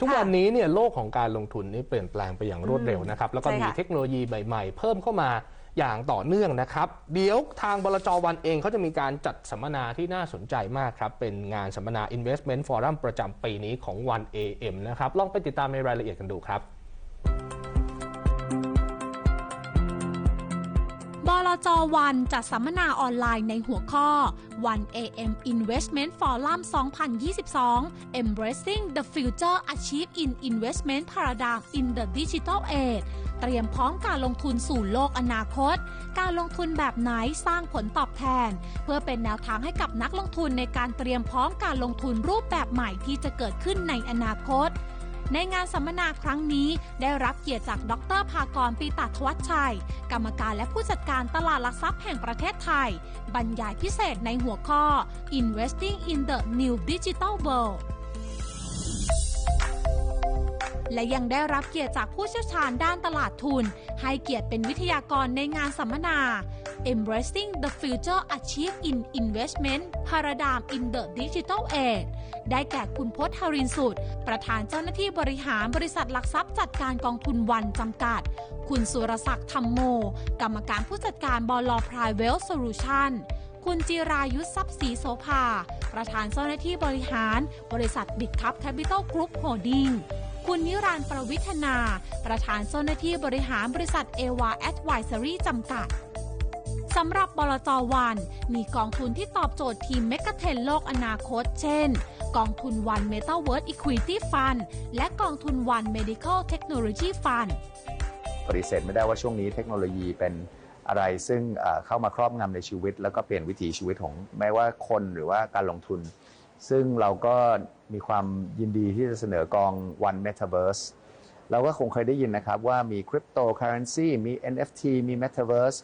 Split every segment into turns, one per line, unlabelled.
ทุกวันนี้เนี่ยโลกของการลงทุนนี่เปลี่ยนแปลงไปอย่างรวดเร็วนะครับ แล้วก็
ใช่
มี
ค่ะ
เทคโนโลยีใหม่ๆ เพิ่มเข้ามาอย่างต่อเนื่องนะครับ เดี๋ยวทางบลจวันเองเขาจะมีการจัดสัมมนาที่น่าสนใจมากครับ เป็นงานสัมมนา Investment Forum ประจำปีนี้ของ1 AM นะครับ ลองไปติดตามในรายละเอียดกันดูครับ
ลจวันจัดสัมมนาออนไลน์ในหัวข้อ 1 AM Investment Forum 2022 Embracing the Future Achieve in Investment Paradigm in the Digital Age เตรียมพร้อมการลงทุนสู่โลกอนาคต การลงทุนแบบไหนสร้างผลตอบแทน เพื่อเป็นแนวทางให้กับนักลงทุนในการเตรียมพร้อมการลงทุนรูปแบบใหม่ที่จะเกิดขึ้นในอนาคต ในงานสัมมนาครั้งนี้ได้รับเกียรติจากดรภากรปีตาทวัชชัย กรรมการและผู้จัดการตลาดหลักทรัพย์แห่งประเทศไทย บรรยายพิเศษในหัวข้อ Investing in the New Digital World และยังได้รับเกียรติจากผู้เชี่ยวชาญด้านตลาดทุน ให้เกียรติเป็นวิทยากรในงานสัมมนา Embracing the Future Achieve in Investment Paradigm in the Digital Age ได้แก่คุณพจน์ฮรินสุด ประธานเจ้าหน้าที่บริหารบริษัทหลักทรัพย์จัดการกองทุนวันจำกัด คุณสุรศักดิ์ธรรมโม กรรมการผู้จัดการบลพรายเวลโซลูชันคุณจิรายุทธทรัพย์ศรีโสภา ประธานเจ้าหน้าที่บริหาร บริษัทบิดคัพแคปิตอลกรุ๊ปโฮดดิ้งคุณนิรันดร์ประวิทนา ประธานเจ้าหน้าที่บริหารบริษัทเอวาแอดไวซอรี่จำกัด สำหรับบลจวัน มีกองทุนที่ตอบโจทย์ทีมเมกะเทนโลกอนาคต เช่น กองทุนวัน Metaverse Equity Fund และกองทุนวัน Medical Technology Fund
ปฏิเสธไม่ได้ว่าช่วงนี้เทคโนโลยีเป็นอะไรซึ่งเข้ามาครอบงำในชีวิต แล้วก็เปลี่ยนวิถีชีวิตของแม้ว่าคนหรือว่าการลงทุน ซึ่งเราก็มีความยินดีที่จะเสนอกอง One Metaverse เราก็คงเคยได้ยินนะครับว่ามี Cryptocurrency มี NFT มี Metaverse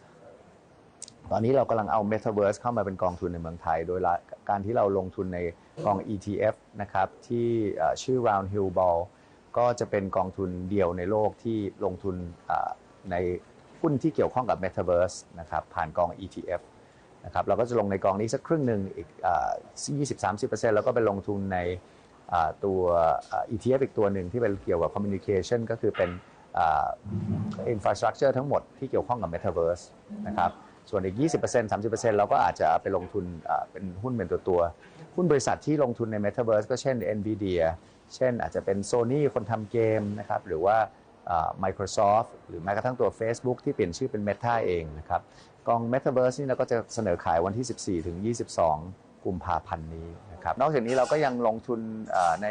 ตอนนี้เรากำลังเอา Metaverse เข้ามาเป็นกองทุนในเมืองไทย โดยการที่เราลงทุนในกอง ETF นะครับที่ชื่อ Round Hill Ball ก็จะเป็นกองทุนเดียวในโลกที่ลงทุนในหุ้นที่เกี่ยวข้องกับ Metaverse นะครับผ่านกอง ETF นะครับเราก็จะลงในกองนี้สักครึ่งหนึ่งอีก20-30%แล้วก็ไปลงทุนในตัว ETF อีกตัวหนึ่งที่เป็นเกี่ยวกับ Communication ก็คือเป็น Infrastructure ทั้งหมดที่เกี่ยวข้องกับ Metaverse นะครับ ส่วนอีก 20% 30%เราก็อาจจะไปลงทุนเป็นหุ้นเป็นตัวตัวๆหุ้นบริษัทที่ลงทุนใน Metaverse ก็เช่น NVIDIA เช่นอาจจะเป็น Sony คนทำเกมนะครับหรือว่า Microsoft หรือแม้กระทั่งตัว Facebook ที่เปลี่ยนชื่อเป็น Meta เองนะครับกอง Metaverse นี่เราก็จะเสนอขายวันที่ 14 ถึง 22 กุมภาพันธ์นี้นะครับนอกจากนี้เราก็ยังลงทุนใน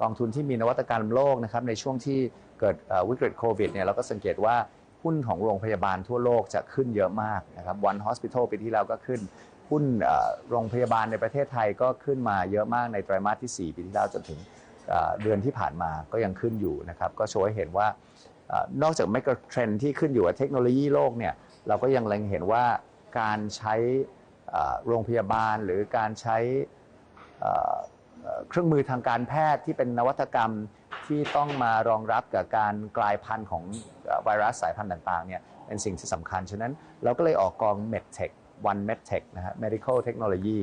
กองทุนที่มีนวัตกรรมโลกนะครับในช่วงที่เกิดวิกฤตโควิดเนี่ยเราก็สังเกตว่า หุ้นของโรงพยาบาลทั่วโลกจะขึ้นเยอะมากนะครับ One Hospital ปีที่แล้วก็ขึ้น หุ้นโรงพยาบาลในประเทศไทยก็ขึ้นมาเยอะมากในไตรมาสที่ 4 ปีที่แล้วจนถึงเดือนที่ผ่านมาก็ยังขึ้นอยู่นะครับก็โชว์ให้เห็นว่านอกจากไมโครเทรนที่ขึ้นอยู่กับเทคโนโลยีโลกเนี่ยเราก็ยังเล็งเห็นว่าการใช้โรงพยาบาลหรือการใช้ เครื่องมือทางการแพทย์ที่เป็นนวัตกรรมที่ต้องมารองรับกับการกลายพันธุ์ของไวรัสสายพันธุ์ต่างๆเนี่ยเป็นสิ่งที่สำคัญ ฉะนั้นเราก็เลยออกกอง MedTech One MedTech นะฮะ Medical Technology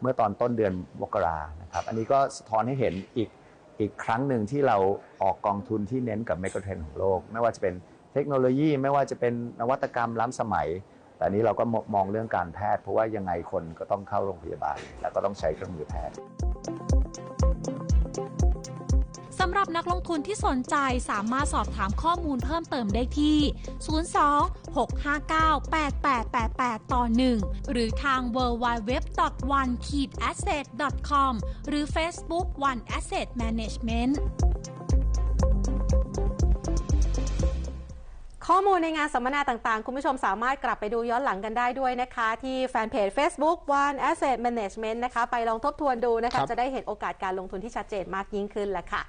เมื่อตอนต้นเดือนมกรานะครับ อันนี้ก็สะท้อนให้เห็นอีกอีกครั้งหนึ่งที่เราออกกองทุนที่เน้นกับเมกะเทรนของโลก ไม่ว่าจะเป็นเทคโนโลยี ไม่ว่าจะเป็นนวัตกรรมล้ำสมัย แต่นี้เราก็มองเรื่องการแพทย์ เพราะว่ายังไงคนก็ต้องเข้าโรงพยาบาล และก็ต้องใช้เครื่องมือแพทย์ำ
หรับนักลงทุนที่สนใจสามารถสอบถามข้อมูลเพิ่มเติมได้ที่ 02-659-8888 ต่อ 1 หรือทาง www.one-asset.com หรือ Facebook One Asset Management
ข้อมูลในงานสัมมนาต่างๆ คุณผู้ชมสามารถกลับไปดูย้อนหลังกันได้ด้วยนะคะ ที่แฟนเพจ Facebook One Asset Management นะคะ ไปลองทบทวนดูนะ
ครั
คะ
บ
จะได้เห็นโอกาสการลงทุนที่ชัดเจนมากยิ่งขึ้นแหละค่ะ